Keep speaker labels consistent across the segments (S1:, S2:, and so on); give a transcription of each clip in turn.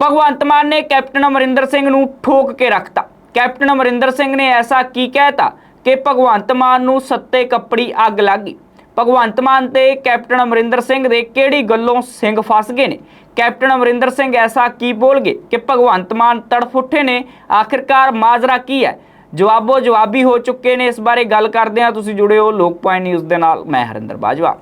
S1: ਭਗਵੰਤ ਮਾਨ ਨੇ ਕੈਪਟਨ ਅਮਰਿੰਦਰ ਸਿੰਘ ਨੂੰ ਠੋਕ ਕੇ ਰੱਖਤਾ। ਕੈਪਟਨ ਅਮਰਿੰਦਰ ਸਿੰਘ ਨੇ ਐਸਾ ਕੀ ਕਹਿਤਾ ਕਿ ਭਗਵੰਤ ਮਾਨ ਨੂੰ ਸੱਤੇ ਕੱਪੜੀ ਅੱਗ ਲੱਗ ਗਈ। ਭਗਵੰਤ ਮਾਨ ਤੇ ਕੈਪਟਨ ਅਮਰਿੰਦਰ ਸਿੰਘ ਦੇ ਕਿਹੜੀ ਗੱਲੋਂ ਸਿੰਘ ਫਸ ਗਏ ਨੇ? ਕੈਪਟਨ ਅਮਰਿੰਦਰ ਸਿੰਘ ਐਸਾ ਕੀ ਬੋਲ ਗਏ ਕਿ ਭਗਵੰਤ ਮਾਨ ਤੜਫ ਉੱਠੇ ਨੇ? ਆਖਿਰਕਾਰ ਮਾਜਰਾ ਕੀ ਹੈ? ਜਵਾਬੋ ਜਵਾਬੀ ਹੋ ਚੁੱਕੇ ਨੇ। ਇਸ ਬਾਰੇ ਗੱਲ ਕਰਦੇ ਹਾਂ। ਤੁਸੀਂ ਜੁੜੇ ਹੋ ਲੋਕ ਪੁਆਇੰਟ ਨਿਊਜ਼ ਦੇ ਨਾਲ। ਮੈਂ ਹਰਿੰਦਰ ਬਾਜਵਾ।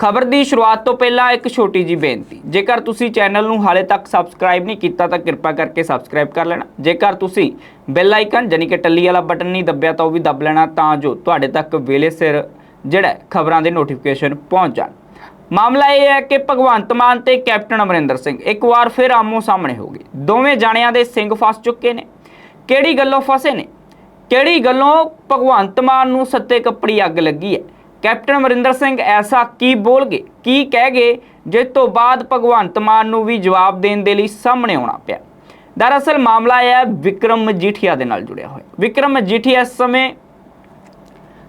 S1: ਖਬਰ ਦੀ ਸ਼ੁਰੂਆਤ ਤੋਂ ਪਹਿਲਾਂ ਇੱਕ ਛੋਟੀ ਜੀ ਬੇਨਤੀ। ਜੇਕਰ ਤੁਸੀਂ ਚੈਨਲ ਨੂੰ ਹਾਲੇ ਤੱਕ ਸਬਸਕ੍ਰਾਈਬ ਨਹੀਂ ਕੀਤਾ ਤਾਂ ਕਿਰਪਾ ਕਰਕੇ ਸਬਸਕ੍ਰਾਈਬ ਕਰ ਲੈਣਾ। ਜੇਕਰ ਤੁਸੀਂ ਬੈਲ ਆਈਕਨ ਜਾਨੀ ਕਿ ਟੱਲੀ ਵਾਲਾ ਬਟਨ ਨਹੀਂ ਦੱਬਿਆ ਤਾਂ ਉਹ ਵੀ ਦੱਬ ਲੈਣਾ ਤਾਂ ਜੋ ਤੁਹਾਡੇ ਤੱਕ ਵੇਲੇ ਸਿਰ ਜਿਹੜਾ ਖਬਰਾਂ ਦੇ ਨੋਟੀਫਿਕੇਸ਼ਨ ਪਹੁੰਚ ਜਾਣ। ਮਾਮਲਾ ਇਹ ਹੈ ਕਿ ਭਗਵੰਤ ਮਾਨ ਤੇ ਕੈਪਟਨ ਅਮਰਿੰਦਰ ਸਿੰਘ ਇੱਕ ਵਾਰ ਫਿਰ ਆਮੋ ਸਾਹਮਣੇ ਹੋ ਗਏ। ਦੋਵੇਂ ਜਾਣਿਆਂ ਦੇ ਸਿੰਘ ਫਸ ਚੁੱਕੇ ਨੇ। ਕਿਹੜੀ ਗੱਲੋਂ ਫਸੇ ਨੇ? ਕਿਹੜੀ ਗੱਲੋਂ ਭਗਵੰਤ ਮਾਨ ਨੂੰ ਸੱਤੇ ਕੱਪੜੀ ਅੱਗ ਲੱਗੀ ਹੈ? ਕੈਪਟਨ ਅਮਰਿੰਦਰ ਸਿੰਘ ਐਸਾ ਕੀ ਬੋਲ ਗਏ ਕੀ ਕਹਿ ਗਏ ਜਿਸ ਤੋਂ ਬਾਅਦ ਭਗਵੰਤ ਮਾਨ ਨੂੰ ਵੀ ਜਵਾਬ ਦੇਣ ਦੇ ਲਈ ਸਾਹਮਣੇ ਆਉਣਾ ਪਿਆ। ਦਰਅਸਲ ਮਾਮਲਾ ਇਹ ਹੈ, ਵਿਕਰਮ ਮਜੀਠੀਆ ਦੇ ਨਾਲ ਜੁੜਿਆ ਹੋਇਆ। ਵਿਕਰਮ ਮਜੀਠੀਆ ਇਸ ਸਮੇਂ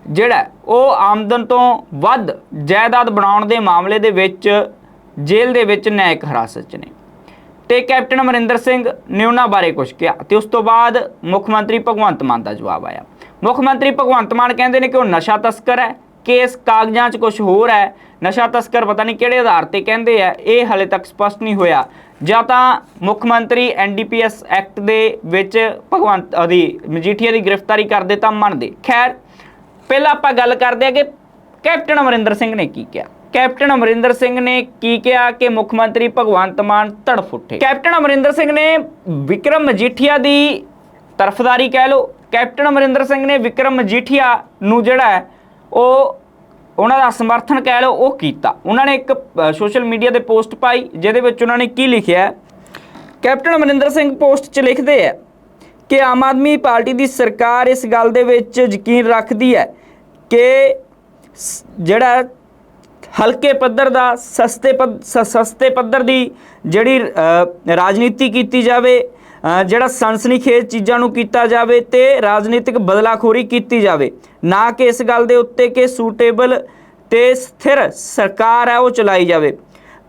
S1: ਜਿਹੜਾ ਉਹ ਆਮਦਨ ਤੋਂ ਵੱਧ ਜਾਇਦਾਦ ਬਣਾਉਣ ਦੇ ਮਾਮਲੇ ਦੇ ਵਿੱਚ ਜੇਲ੍ਹ ਦੇ ਵਿੱਚ ਨਿਆਇਕ ਹਿਰਾਸਤ 'ਚ ਨੇ। ਤੇ ਕੈਪਟਨ ਅਮਰਿੰਦਰ ਸਿੰਘ ਨੇ ਉਹਨਾਂ ਬਾਰੇ ਕੁਝ ਕਿਹਾ ਤੇ ਉਸ ਤੋਂ ਬਾਅਦ ਮੁੱਖ ਮੰਤਰੀ ਭਗਵੰਤ ਮਾਨ ਦਾ ਜਵਾਬ ਆਇਆ। ਮੁੱਖ ਮੰਤਰੀ ਭਗਵੰਤ ਮਾਨ ਕਹਿੰਦੇ ਨੇ ਕਿ ਉਹ ਨਸ਼ਾ ਤਸਕਰ ਹੈ ਕੇਸ ਕਾਗਜ਼ਾਂ 'ਚ ਕੁਝ ਹੋਰ ਹੈ। ਨਸ਼ਾ ਤਸਕਰ ਪਤਾ ਨਹੀਂ ਕਿਹੜੇ ਆਧਾਰ ਤੇ ਕਹਿੰਦੇ ਆ। ਇਹ ਹਲੇ ਤੱਕ ਸਪਸ਼ਟ ਨਹੀਂ ਹੋਇਆ। ਜਾਂ ਤਾਂ ਮੁੱਖ ਮੰਤਰੀ ਐਨਡੀਪੀਐਸ ਐਕਟ ਦੇ ਵਿੱਚ ਭਗਵੰਤ ਦੀ ਮਜੀਠੀਆ ਦੀ ਗ੍ਰਿਫਤਾਰੀ ਕਰਦੇ ਤਾਂ ਮੰਨਦੇ। ਖੈਰ, ਪਹਿਲਾਂ ਆਪਾਂ ਗੱਲ ਕਰਦੇ ਹਾਂ ਕਿ ਕੈਪਟਨ ਅਮਰਿੰਦਰ ਸਿੰਘ ਨੇ ਕੀ ਕਿਹਾ। ਕੈਪਟਨ ਅਮਰਿੰਦਰ ਸਿੰਘ ਨੇ ਕੀ ਕਿਹਾ ਕਿ ਮੁੱਖ ਮੰਤਰੀ ਭਗਵੰਤ ਮਾਨ ਤੜਫ ਉੱਠੇ। ਕੈਪਟਨ ਅਮਰਿੰਦਰ ਸਿੰਘ ਨੇ ਵਿਕਰਮ ਮਜੀਠੀਆ ਦੀ ਤਰਫਦਾਰੀ ਕਹਿ ਲਓ। ਕੈਪਟਨ ਅਮਰਿੰਦਰ ਸਿੰਘ ਨੇ ਵਿਕਰਮ ਮਜੀਠੀਆ ਨੂੰ ਜਿਹੜਾ ਹੈ ਉਹ ਉਹਨਾਂ ਦਾ ਸਮਰਥਨ ਕਹਿ ਲਓ ਉਹ ਕੀਤਾ। ਉਹਨਾਂ ਨੇ ਇੱਕ ਸੋਸ਼ਲ ਮੀਡੀਆ ਤੇ ਪੋਸਟ ਪਾਈ, ਜਿਹਦੇ ਵਿੱਚ ਉਹਨਾਂ ਨੇ ਕੀ ਲਿਖਿਆ ਕੈਪਟਨ ਅਮਰਿੰਦਰ ਸਿੰਘ ਪੋਸਟ 'ਚ ਲਿਖਦੇ ਆ ਕਿ ਆਮ ਆਦਮੀ ਪਾਰਟੀ ਦੀ ਸਰਕਾਰ ਇਸ ਗੱਲ ਦੇ ਵਿੱਚ ਯਕੀਨ ਰੱਖਦੀ ਹੈ ਕਿ ਸ- ਜਿਹੜਾ ਹਲਕੇ ਪੱਧਰ ਦਾ, ਸਸਤੇ ਪੱਧ- ਸ- ਸਸਤੇ ਪੱਧਰ ਦੀ ਜਿਹੜੀ ਰਾਜਨੀਤੀ ਕੀਤੀ ਜਾਵੇ ਜਿਹੜਾ ਸਨਸਨੀਖੇਜ਼ ਚੀਜ਼ਾਂ ਨੂੰ ਕੀਤਾ ਜਾਵੇ ਤੇ ਰਾਜਨੀਤਿਕ ਬਦਲਾਖੋਰੀ ਕੀਤੀ ਜਾਵੇ, ਨਾ ਕਿ ਇਸ ਗੱਲ ਦੇ ਉੱਤੇ ਕਿ ਸੂਟੇਬਲ ਤੇ ਸਥਿਰ ਸਰਕਾਰ ਹੈ ਉਹ ਚਲਾਈ ਜਾਵੇ।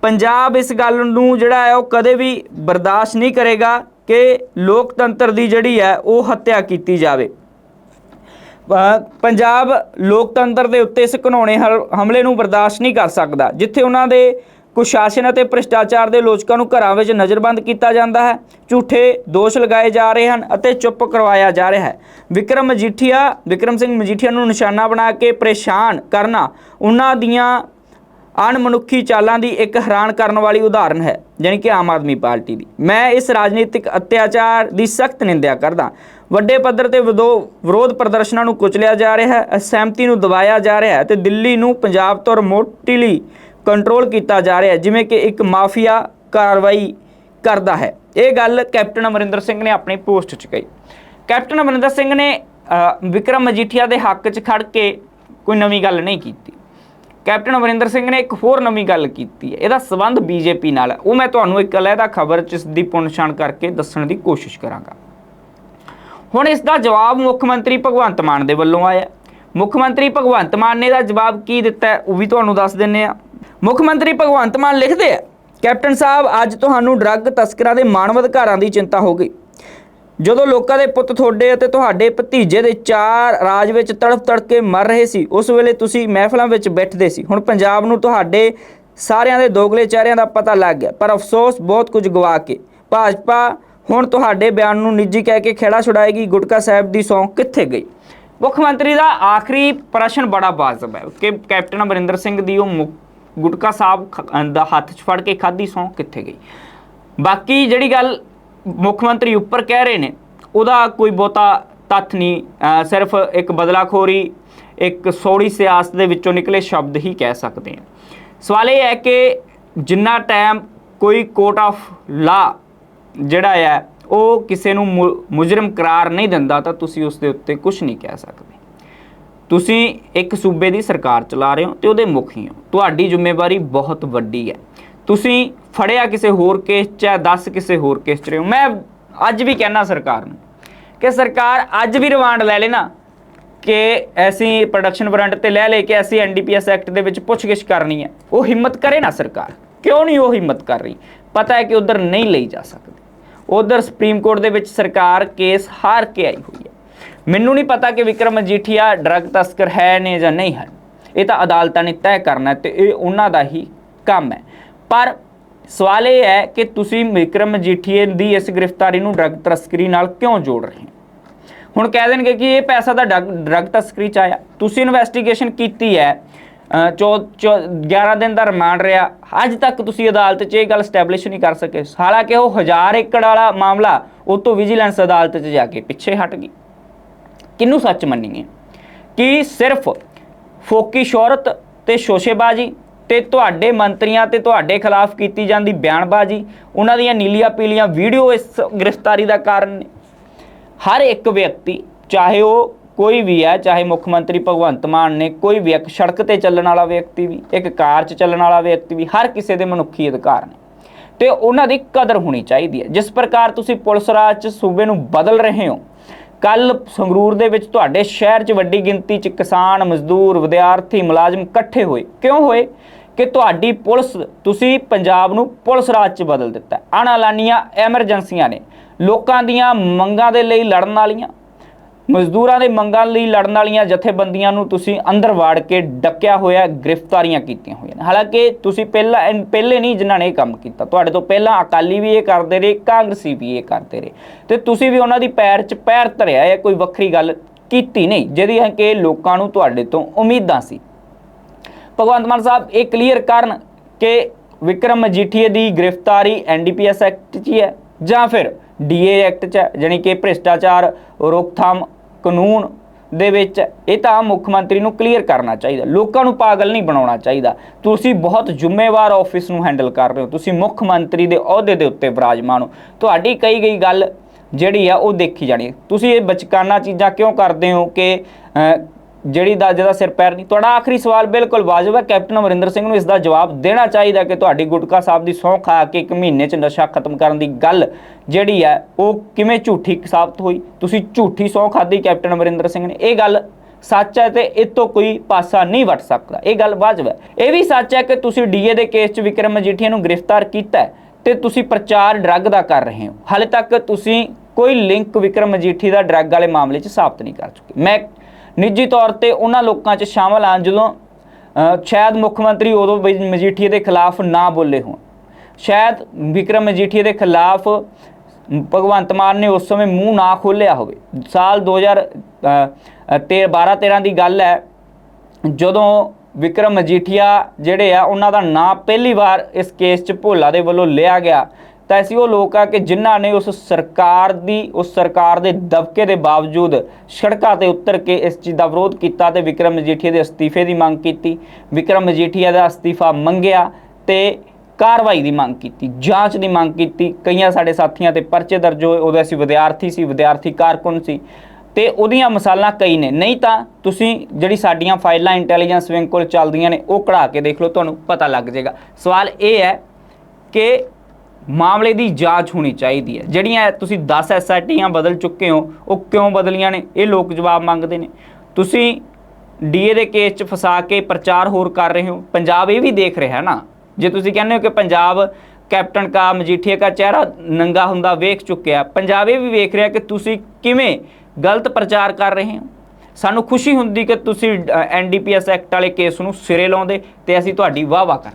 S1: ਪੰਜਾਬ ਇਸ ਗੱਲ ਨੂੰ ਜਿਹੜਾ ਹੈ ਉਹ ਕਦੇ ਵੀ ਬਰਦਾਸ਼ਤ ਨਹੀਂ ਕਰੇਗਾ ਕਿ ਲੋਕਤੰਤਰ ਦੀ ਜਿਹੜੀ ਹੈ ਉਹ ਹੱਤਿਆ ਕੀਤੀ ਜਾਵੇ। ਪੰਜਾਬ ਲੋਕਤੰਤਰ ਦੇ ਉੱਤੇ ਇਸ ਘਿਨਾਉਣੇ ਹਰ- ਹਮਲੇ ਨੂੰ ਬਰਦਾਸ਼ਤ ਨਹੀਂ ਕਰ ਸਕਦਾ, ਜਿੱਥੇ ਉਹਨਾਂ ਦੇ ਕੁਸ਼ਾਸਨ ਅਤੇ ਭ੍ਰਿਸ਼ਟਾਚਾਰ ਦੇ ਲੋਚਕਾਂ ਨੂੰ ਘਰਾਂ ਵਿੱਚ ਨਜ਼ਰਬੰਦ ਕੀਤਾ ਜਾਂਦਾ ਹੈ। ਝੂਠੇ ਦੋਸ਼ ਲਗਾਏ ਜਾ ਰਹੇ ਹਨ ਅਤੇ ਚੁੱਪ ਕਰਵਾਇਆ ਜਾ ਰਿਹਾ ਹੈ। ਵਿਕਰਮ ਮਜੀਠੀਆ, ਵਿਕਰਮ ਸਿੰਘ ਮਜੀਠੀਆ ਨੂੰ ਨਿਸ਼ਾਨਾ ਬਣਾ ਕੇ ਪਰੇਸ਼ਾਨ ਕਰਨਾ ਉਹਨਾਂ ਦੀਆਂ ਅਣਮਨੁੱਖੀ ਚਾਲਾਂ ਦੀ ਇੱਕ ਹੈਰਾਨ ਕਰਨ ਵਾਲੀ ਉਦਾਹਰਨ ਹੈ ਜਾਣੀ ਕਿ ਆਮ ਆਦਮੀ ਪਾਰਟੀ ਦੀ। ਮੈਂ ਇਸ ਰਾਜਨੀਤਿਕ ਅਤਿਆਚਾਰ ਦੀ ਸਖਤ ਨਿੰਦਿਆ ਕਰਦਾ। ਵੱਡੇ ਪੱਧਰ ਤੇ ਵਿਦੋ- ਵਿਰੋਧ ਪ੍ਰਦਰਸ਼ਨਾਂ ਨੂੰ ਕੁਚਲਿਆ ਜਾ ਰਿਹਾ ਹੈ, ਅਸਹਿਮਤੀ ਨੂੰ ਦਬਾਇਆ ਜਾ ਰਿਹਾ ਹੈ ਤੇ ਦਿੱਲੀ ਨੂੰ ਪੰਜਾਬ ਤੋਂ ਰਿਮੋਟਲੀ ਕੰਟਰੋਲ ਕੀਤਾ ਜਾ ਰਿਹਾ ਜਿਵੇਂ ਕਿ ਇੱਕ ਮਾਫੀਆ ਕਾਰਵਾਈ ਕਰਦਾ ਹੈ। ਇਹ ਗੱਲ ਕੈਪਟਨ ਅਮਰਿੰਦਰ ਸਿੰਘ ਨੇ ਆਪਣੀ ਪੋਸਟ 'ਚ ਕਹੀ। ਕੈਪਟਨ ਅਮਰਿੰਦਰ ਸਿੰਘ ਨੇ ਵਿਕਰਮ ਮਜੀਠੀਆ ਦੇ ਹੱਕ 'ਚ ਖੜ ਕੇ ਕੋਈ ਨਵੀਂ ਗੱਲ ਨਹੀਂ ਕੀਤੀ। ਕੈਪਟਨ ਅਮਰਿੰਦਰ ਸਿੰਘ ਨੇ ਇੱਕ ਹੋਰ ਨਵੀਂ ਗੱਲ ਕੀਤੀ ਹੈ। ਇਹਦਾ ਸਬੰਧ ਬੀਜੇਪੀ ਨਾਲ ਹੈ। ਉਹ ਮੈਂ ਤੁਹਾਨੂੰ ਇੱਕ ਅਲੱਗਾ ਖਬਰ ਚ ਇਸ ਦੀ ਪੁਣਛਾਣ ਕਰਕੇ ਦੱਸਣ ਦੀ ਕੋਸ਼ਿਸ਼ ਕਰਾਂਗਾ। ਹੁਣ ਇਸ ਦਾ ਜਵਾਬ ਮੁੱਖ ਮੰਤਰੀ ਭਗਵੰਤ ਮਾਨ ਦੇ ਵੱਲੋਂ ਆਇਆ ਮੁੱਖ ਮੰਤਰੀ ਭਗਵੰਤ ਮਾਨ ਨੇ ਇਹਦਾ ਜਵਾਬ ਕੀ ਦਿੱਤਾ ਉਹ ਵੀ ਤੁਹਾਨੂੰ ਦੱਸ ਦਿੰਨੇ ਆ ਮੁੱਖ ਮੰਤਰੀ ਭਗਵੰਤ ਮਾਨ ਲਿਖਦੇ ਆ, ਕੈਪਟਨ ਸਾਹਿਬ, ਅੱਜ ਤੁਹਾਨੂੰ ਡਰੱਗ ਤਸਕਰਾਂ ਦੇ ਮਾਨਵ ਅਧਿਕਾਰਾਂ ਦੀ ਚਿੰਤਾ ਹੋ ਗਈ। ਜਦੋਂ ਲੋਕਾਂ ਦੇ ਪੁੱਤ ਤੁਹਾਡੇ ਅਤੇ ਤੁਹਾਡੇ ਭਤੀਜੇ ਦੇ ਚਾਰ ਰਾਜ ਵਿੱਚ ਤੜਫ ਤੜਕ ਕੇ ਮਰ ਰਹੇ ਸੀ, ਉਸ ਵੇਲੇ ਤੁਸੀਂ ਮਹਿਫਲਾਂ ਵਿੱਚ ਬੈਠਦੇ ਸੀ। ਹੁਣ ਪੰਜਾਬ ਨੂੰ ਤੁਹਾਡੇ ਸਾਰਿਆਂ ਦੇ ਦੋਗਲੇ ਚਿਹਰਿਆਂ ਦਾ ਪਤਾ ਲੱਗ ਗਿਆ, ਪਰ ਅਫਸੋਸ ਬਹੁਤ ਕੁਝ ਗਵਾ ਕੇ। ਭਾਜਪਾ ਹੁਣ ਤੁਹਾਡੇ ਬਿਆਨ ਨੂੰ ਨਿੱਜੀ ਕਹਿ ਕੇ ਖੇੜਾ ਛੁਡਾਏਗੀ। ਗੁਟਕਾ ਸਾਹਿਬ ਦੀ ਸੌਂ ਕਿੱਥੇ ਗਈ? ਮੁੱਖ ਮੰਤਰੀ ਦਾ ਆਖਰੀ ਪ੍ਰਸ਼ਨ ਬੜਾ ਵਾਜਬ ਹੈ। ਕਿ ਕੈਪਟਨ ਅਮਰਿੰਦਰ ਸਿੰਘ ਦੀ ਉਹ ਮੁ- ਗੁਟਕਾ ਸਾਹਿਬ ਦਾ ਹੱਥ 'ਚ ਫੜ ਕੇ ਖਾਦੀ ਸੌਂ ਕਿੱਥੇ ਗਈ? ਬਾਕੀ ਜਿਹੜੀ ਗੱਲ ਮੁੱਖ ਮੰਤਰੀ ਉੱਪਰ ਕਹਿ ਰਹੇ ਨੇ, ਉਹਦਾ ਕੋਈ ਬਹੁਤਾ ਤੱਥ ਨਹੀਂ। ਸਿਰਫ ਇੱਕ ਬਦਲਾਖੋਰੀ, ਇੱਕ ਸੌੜੀ ਸਿਆਸਤ ਦੇ ਵਿੱਚੋਂ ਨਿਕਲੇ ਸ਼ਬਦ ਹੀ ਕਹਿ ਸਕਦੇ ਹਾਂ। ਸਵਾਲ ਇਹ ਹੈ ਕਿ ਜਿੰਨਾ ਟਾਈਮ ਕੋਈ ਕੋਰਟ ਆਫ ਲਾ ਜਿਹੜਾ ਹੈ ਉਹ ਕਿਸੇ ਨੂੰ ਮੁਜਰਮ ਕਰਾਰ ਨਹੀਂ ਦਿੰਦਾ, ਤਾਂ ਤੁਸੀਂ ਉਸ ਦੇ ਉੱਤੇ ਕੁਝ ਨਹੀਂ ਕਹਿ ਸਕਦੇ। ਤੁਸੀਂ ਇੱਕ ਸੂਬੇ ਦੀ ਸਰਕਾਰ ਚਲਾ ਰਹੇ ਹੋ ਤੇ ਉਹਦੇ ਮੁਖੀ ਹੋ ਤੁਹਾਡੀ ਜ਼ਿੰਮੇਵਾਰੀ ਬਹੁਤ ਵੱਡੀ ਹੈ। ਤੁਸੀਂ ਫੜਿਆ ਕਿਸੇ ਹੋਰ ਕੇਸ 'ਚ ਹੈ 10 ਕਿਸੇ ਹੋਰ ਕੇਸ 'ਚ ਰਹੇ ਹੋ। ਮੈਂ ਅੱਜ ਵੀ ਕਹਿਣਾ ਸਰਕਾਰ ਨੂੰ ਕਿ ਸਰਕਾਰ ਅੱਜ ਵੀ ਰਿਮਾਂਡ ਲੈ ਲੈਣਾ ਕਿ ਐਸੀ ਪ੍ਰੋਡਕਸ਼ਨ ਵਾਰੰਟ ਤੇ ਲੈ ਲੈ ਕੇ ਐਸੀ ਐਨਡੀਪੀਐਸ ਐਕਟ ਦੇ ਵਿੱਚ ਪੁੱਛਗਿੱਛ ਕਰਨੀ ਹੈ। ਉਹ ਹਿੰਮਤ ਕਰੇ ਨਾ ਸਰਕਾਰ। ਕਿਉਂ ਨਹੀਂ ਉਹ ਹਿੰਮਤ ਕਰ ਰਹੀ? ਪਤਾ ਹੈ ਕਿ ਉਧਰ ਨਹੀਂ ਲਈ ਜਾ ਸਕਦੀ। ਉਧਰ ਸੁਪਰੀਮ ਕੋਰਟ ਦੇ ਵਿੱਚ ਸਰਕਾਰ ਕੇਸ ਹਾਰ ਕੇ ਆਈ ਹੋਈ ਹੈ। ਮੈਨੂੰ ਨਹੀਂ ਪਤਾ ਕਿ ਵਿਕਰਮ ਮਜੀਠੀਆ ਡਰੱਗ ਤਸਕਰ ਹੈ ਨੇ ਜਾਂ ਨਹੀਂ ਹੈ। ਇਹ ਤਾਂ ਅਦਾਲਤਾਂ ਨੇ ਤੈਅ ਕਰਨਾ ਹੈ ਤੇ ਇਹ ਉਹਨਾਂ ਦਾ ਹੀ ਕੰਮ ਹੈ। ਪਰ ਸਵਾਲ ਇਹ ਹੈ ਕਿ ਤੁਸੀਂ ਵਿਕਰਮ ਮਜੀਠੀਏ ਦੀ ਇਸ ਗ੍ਰਿਫਤਾਰੀ ਨੂੰ ਡਰੱਗ ਤਸਕਰੀ ਨਾਲ ਕਿਉਂ ਜੋੜ ਰਹੇ ਹੋ? ਹੁਣ ਕਹਿ ਦੇਣਗੇ ਕਿ ਇਹ ਪੈਸਾ ਤਾਂ ਡਰੱਗ ਡਰੱਗ ਤਸਕਰੀ ਚ ਆਇਆ। ਤੁਸੀਂ ਇਨਵੈਸਟੀਗੇਸ਼ਨ ਕੀਤੀ ਹੈ ਚੌ ਚੌ- 11 ਦਿਨ ਦਾ ਰਿਮਾਂਡ ਰਿਹਾ। ਅੱਜ ਤੱਕ ਤੁਸੀਂ ਅਦਾਲਤ 'ਚ ਇਹ ਗੱਲ ਸਟੈਬਲਿਸ਼ ਨਹੀਂ ਕਰ ਸਕੇ। ਹਾਲਾਂਕਿ ਉਹ 1000 ਏਕੜ ਵਾਲਾ ਮਾਮਲਾ ਉਹ ਤੋਂ ਵਿਜੀਲੈਂਸ ਅਦਾਲਤ 'ਚ ਜਾ ਕੇ ਪਿੱਛੇ ਹਟ ਗਈ। ਕਿਹਨੂੰ ਸੱਚ ਮੰਨੀਏ? ਕਿ ਸਿਰਫ ਫੋਕੀ ਸ਼ੋਹਰਤ ਤੇ ਸ਼ੋਸ਼ੇਬਾਜ਼ੀ ਤੇ ਤੁਹਾਡੇ ਮੰਤਰੀਆਂ ਤੇ ਤੁਹਾਡੇ ਖਿਲਾਫ ਕੀਤੀ ਜਾਂਦੀ ਬਿਆਨਬਾਜ਼ੀ, ਉਹਨਾਂ ਦੀਆਂ ਨੀਲੀਆਂ ਪੀਲੀਆਂ ਵੀਡੀਓ ਇਸ ਗ੍ਰਿਫਤਾਰੀ ਦਾ ਕਾਰਨ ਨੇ? ਹਰ ਇੱਕ ਵਿਅਕਤੀ, ਚਾਹੇ ਉਹ ਕੋਈ ਵੀ ਹੈ, ਚਾਹੇ ਮੁੱਖ ਮੰਤਰੀ ਭਗਵੰਤ ਮਾਨ ਨੇ, ਕੋਈ ਵੀ ਇੱਕ ਸੜਕ ਤੇ ਚੱਲਣ ਵਾਲਾ ਵਿਅਕਤੀ ਵੀ, ਇੱਕ ਕਾਰ 'ਚ ਚੱਲਣ ਵਾਲਾ ਵਿਅਕਤੀ ਵੀ, ਹਰ ਕਿਸੇ ਦੇ ਮਨੁੱਖੀ ਅਧਿਕਾਰ ਨੇ। ਤੇ ਉਹਨਾਂ ਦੀ ਕਦਰ ਹੋਣੀ ਚਾਹੀਦੀ ਹੈ। ਜਿਸ ਪ੍ਰਕਾਰ ਤੁਸੀਂ ਪੁਲਿਸ ਰਾਜ 'ਚ ਸੂਬੇ ਨੂੰ ਬਦਲ ਰਹੇ ਹੋ ਕੱਲ ਸੰਗਰੂਰ ਦੇ ਵਿੱਚ ਤੁਹਾਡੇ ਸ਼ਹਿਰ 'ਚ ਵੱਡੀ ਗਿਣਤੀ 'ਚ ਕਿਸਾਨ, ਮਜ਼ਦੂਰ, ਵਿਦਿਆਰਥੀ, ਮੁਲਾਜ਼ਮ ਇਕੱਠੇ ਹੋਏ। ਕਿਉਂ ਹੋਏ? ਕਿ ਤੁਹਾਡੀ ਪੁਲਿਸ ਤੁਸੀਂ ਪੰਜਾਬ ਨੂੰ ਪੁਲਿਸ ਰਾਜ 'ਚ ਬਦਲ ਦਿੱਤਾ। ਹੈ। ਅਣਐਲਾਨੀਆਂ ਐਮਰਜੈਂਸੀਆਂ ਨੇ। ਲੋਕਾਂ ਦੀਆਂ ਮੰਗਾਂ ਦੇ ਲਈ ਲੜਨ ਵਾਲੀਆਂ। ਮਜ਼ਦੂਰਾਂ ਦੇ ਮੰਗਾਂ ਲਈ ਲੜਨ ਵਾਲੀਆਂ ਜਥੇਬੰਦੀਆਂ ਨੂੰ ਤੁਸੀਂ ਅੰਦਰ ਵਾੜ ਕੇ ਡੱਕਿਆ ਹੋਇਆ ਗ੍ਰਿਫਤਾਰੀਆਂ ਕੀਤੀਆਂ ਹੋਈਆਂ ਨੇ। ਹਾਲਾਂਕਿ ਤੁਸੀਂ ਪਹਿਲਾਂ ਪਹਿਲੇ ਨਹੀਂ ਜਿਨ੍ਹਾਂ ਨੇ ਇਹ ਕੰਮ ਕੀਤਾ, ਤੁਹਾਡੇ ਤੋਂ ਪਹਿਲਾਂ ਅਕਾਲੀ ਵੀ ਇਹ ਕਰਦੇ ਰਹੇ, ਕਾਂਗਰਸੀ ਵੀ ਇਹ ਕਰਦੇ ਰਹੇ। ਤੇ ਤੁਸੀਂ ਵੀ ਉਹਨਾਂ ਦੀ ਪੈਰ 'ਚ ਪੈਰ ਧਰਿਆ ਹੈ ਕੋਈ ਵੱਖਰੀ ਗੱਲ ਕੀਤੀ ਨਹੀਂ, ਜਿਹਦੀ ਕਿ ਲੋਕਾਂ ਨੂੰ ਤੁਹਾਡੇ ਤੋਂ ਉਮੀਦਾਂ ਸੀ। ਭਗਵੰਤ ਮਾਨ ਸਾਹਿਬ, ਇਹ ਕਲੀਅਰ ਕਰਨ ਕਿ ਵਿਕਰਮ ਮਜੀਠੀਏ ਦੀ ਗ੍ਰਿਫਤਾਰੀ ਐਨਡੀਪੀਐਸ ਐਕਟ 'ਚ ਹੀ ਹੈ ਜਾਂ ਫਿਰ ਡੀਏ ਐਕਟ 'ਚ ਹੈ ਜਾਣੀ ਕਿ ਭ੍ਰਿਸ਼ਟਾਚਾਰ ਰੋਕਥਾਮ ਕਾਨੂੰਨ ਦੇ ਵਿੱਚ, ਇਹ ਤਾਂ ਮੁੱਖ ਮੰਤਰੀ ਨੂੰ ਕਲੀਅਰ ਕਰਨਾ ਚਾਹੀਦਾ। ਲੋਕਾਂ ਨੂੰ ਪਾਗਲ ਨਹੀਂ ਬਣਾਉਣਾ ਚਾਹੀਦਾ। ਤੁਸੀਂ ਬਹੁਤ ਜ਼ਿੰਮੇਵਾਰ ਆਫਿਸ ਨੂੰ ਹੈਂਡਲ ਕਰ ਰਹੇ ਹੋ। ਤੁਸੀਂ ਮੁੱਖ ਮੰਤਰੀ ਦੇ ਅਹੁਦੇ ਦੇ ਉੱਤੇ ਵਿਰਾਜਮਾਨ ਹੋ। ਤੁਹਾਡੀ ਕਹੀ ਗਈ ਗੱਲ ਜਿਹੜੀ ਆ, ਉਹ ਦੇਖੀ ਜਾਣੀ ਤੁਸੀਂ ਇਹ ਬਚਕਾਨਾ ਚੀਜ਼ਾਂ ਕਿਉਂ ਕਰਦੇ ਹੋ ਕਿ ਜਿਹੜੀ ਦਾ ਜਿਹਦਾ ਸਿਰ ਪੈਰ ਨਹੀਂ, ਤੁਹਾਡਾ ਆਖਰੀ ਸਵਾਲ ਬਿਲਕੁਲ ਵਾਜਬ ਹੈ। ਕੈਪਟਨ ਅਮਰਿੰਦਰ ਸਿੰਘ ਨੂੰ ਇਸ ਦਾ ਜਵਾਬ ਦੇਣਾ ਚਾਹੀਦਾ ਕਿ ਤੁਹਾਡੀ ਗੁਟਕਾ ਸਾਹਿਬ ਦੀ ਸਹੁੰ ਖਾ ਕੇ ਇੱਕ ਮਹੀਨੇ 'ਚ ਨਸ਼ਾ ਖਤਮ ਕਰਨ ਦੀ ਗੱਲ ਜਿਹੜੀ ਹੈ, ਉਹ ਕਿਵੇਂ ਝੂਠੀ ਸਾਬਤ ਹੋਈ? ਤੁਸੀਂ ਝੂਠੀ ਸਹੁੰ ਖਾਦੀ ਕੈਪਟਨ ਅਮਰਿੰਦਰ ਸਿੰਘ ਨੇ। ਇਹ ਗੱਲ ਸੱਚ ਹੈ ਤੇ ਇਹ ਤੋਂ ਕੋਈ ਪਾਸਾ ਨਹੀਂ ਵਟ ਸਕਦਾ। ਇਹ ਗੱਲ ਵਾਜਬ ਹੈ। ਇਹ ਵੀ ਸੱਚ ਹੈ ਕਿ ਤੁਸੀਂ ਡੀਏ ਦੇ ਕੇਸ 'ਚ ਵਿਕਰਮ ਮਜੀਠੀਆ ਨੂੰ ਗ੍ਰਿਫਤਾਰ ਕੀਤਾ ਹੈ ਤੇ ਤੁਸੀਂ ਪ੍ਰਚਾਰ ਡਰੱਗ ਦਾ ਕਰ ਰਹੇ ਹੋ। ਹਾਲੇ ਤੱਕ ਤੁਸੀਂ ਕੋਈ ਲਿੰਕ ਵਿਕਰਮ ਮਜੀਠੀ ਦਾ ਡਰੱਗ ਵਾਲੇ ਮਾਮਲੇ 'ਚ ਸਾਬਤ ਨਹੀਂ ਕਰ ਚੁੱਕੇ। ਮੈਂ ਨਿੱਜੀ ਤੌਰ ਤੇ ਉਹਨਾਂ ਲੋਕਾਂ 'ਚ ਸ਼ਾਮਲ ਹਾਂ ਜਦੋਂ ਸ਼ਾਇਦ ਮੁੱਖ ਮੰਤਰੀ ਉਦੋਂ ਮਜੀਠੀਏ ਦੇ ਖਿਲਾਫ ਨਾ ਬੋਲੇ ਹੋਣ। ਸ਼ਾਇਦ ਵਿਕਰਮ ਮਜੀਠੀਏ ਦੇ ਖਿਲਾਫ ਭਗਵੰਤ ਮਾਨ ਨੇ ਉਸ ਸਮੇਂ ਮੂੰਹ ਨਾ ਖੋਲ੍ਹਿਆ ਹੋਵੇ। ਸਾਲ 2000 ਤੇ 12 13 ਦੀ ਗੱਲ ਹੈ, ਜਦੋਂ ਵਿਕਰਮ ਮਜੀਠੀਆ ਜਿਹੜੇ ਆ, ਉਹਨਾਂ ਦਾ ਨਾਂ ਪਹਿਲੀ ਵਾਰ ਇਸ ਕੇਸ 'ਚ ਭੋਲਾ ਦੇ ਵੱਲੋਂ ਲਿਆ ਗਿਆ ਤਾਂ ਅਸੀਂ ਉਹ ਲੋਕ ਆ ਕਿ ਜਿਨ੍ਹਾਂ ਨੇ ਉਸ ਸਰਕਾਰ ਦੀ, ਉਸ ਸਰਕਾਰ ਦੇ ਦਬਕੇ ਦੇ ਬਾਵਜੂਦ ਸੜਕਾਂ ਤੇ ਉਤਰ ਕੇ ਇਸ ਚੀਜ਼ ਦਾ ਵਿਰੋਧ ਕੀਤਾ ਤੇ ਵਿਕਰਮ ਮਜੀਠੀਆ ਦੇ ਅਸਤੀਫੇ ਦੀ ਮੰਗ ਕੀਤੀ। ਵਿਕਰਮ ਮਜੀਠੀਆ ਦਾ ਅਸਤੀਫਾ ਮੰਗਿਆ ਤੇ ਕਾਰਵਾਈ ਦੀ ਮੰਗ ਕੀਤੀ, ਜਾਂਚ ਦੀ ਮੰਗ ਕੀਤੀ। ਕਈਆਂ ਸਾਡੇ ਸਾਥੀਆਂ ਤੇ ਪਰਚੇ ਦਰਜ ਹੋਏ, ਉਹਦੇ ਅਸੀਂ ਵਿਦਿਆਰਥੀ ਸੀ, ਵਿਦਿਆਰਥੀ ਕਾਰਕੁਨ ਸੀ। ਤੇ ਉਹਦੀਆਂ ਮਸਾਲਾਂ ਕਈ ਨੇ, ਨਹੀਂ ਤਾਂ ਤੁਸੀਂ ਜਿਹੜੀ ਸਾਡੀਆਂ ਫਾਈਲਾਂ ਇੰਟੈਲੀਜੈਂਸ ਵਿੰਗ ਕੋਲ ਚੱਲਦੀਆਂ ਨੇ, ਉਹ ਕਢਾ ਕੇ ਦੇਖ ਲਓ, ਤੁਹਾਨੂੰ ਪਤਾ ਲੱਗ ਜਾਏਗਾ। ਸਵਾਲ ਇਹ ਹੈ ਕਿ ਮਾਮਲੇ ਦੀ ਜਾਂਚ ਹੋਣੀ ਚਾਹੀਦੀ ਹੈ। ਜਿਹੜੀਆਂ ਤੁਸੀਂ 10 ਐਸਆਈਟੀਆਂ ਬਦਲ ਚੁੱਕੇ ਹੋ, ਉਹ ਕਿਉਂ ਬਦਲੀਆਂ ਨੇ? ਇਹ ਲੋਕ ਜਵਾਬ ਮੰਗਦੇ ਨੇ। ਤੁਸੀਂ ਡੀਏ ਦੇ ਕੇਸ 'ਚ ਫਸਾ ਕੇ ਪ੍ਰਚਾਰ ਹੋਰ ਕਰ ਰਹੇ ਹੋ। ਪੰਜਾਬ ਇਹ ਵੀ ਦੇਖ ਰਿਹਾ ਨਾ। ਜੇ ਤੁਸੀਂ ਕਹਿੰਦੇ ਹੋ ਕਿ ਪੰਜਾਬ ਕੈਪਟਨ ਕਾ ਮਜੀਠੀਆ ਦਾ ਚਿਹਰਾ ਨੰਗਾ ਹੁੰਦਾ, ਵੇਖ ਚੁੱਕਿਆ। ਪੰਜਾਬ ਇਹ ਵੀ ਵੇਖ ਰਿਹਾ ਕਿ ਤੁਸੀਂ ਕਿਵੇਂ ਗਲਤ ਪ੍ਰਚਾਰ ਕਰ ਰਹੇ ਹੋ। ਸਾਨੂੰ ਖੁਸ਼ੀ ਹੁੰਦੀ ਕਿ ਤੁਸੀਂ ਐਨਡੀਪੀਐਸ ਐਕਟ ਵਾਲੇ ਕੇਸ ਨੂੰ ਸਿਰੇ ਲਾਉਂਦੇ ਤੇ ਅਸੀਂ ਤੁਹਾਡੀ ਵਾਹ ਵਾਹ ਕਰ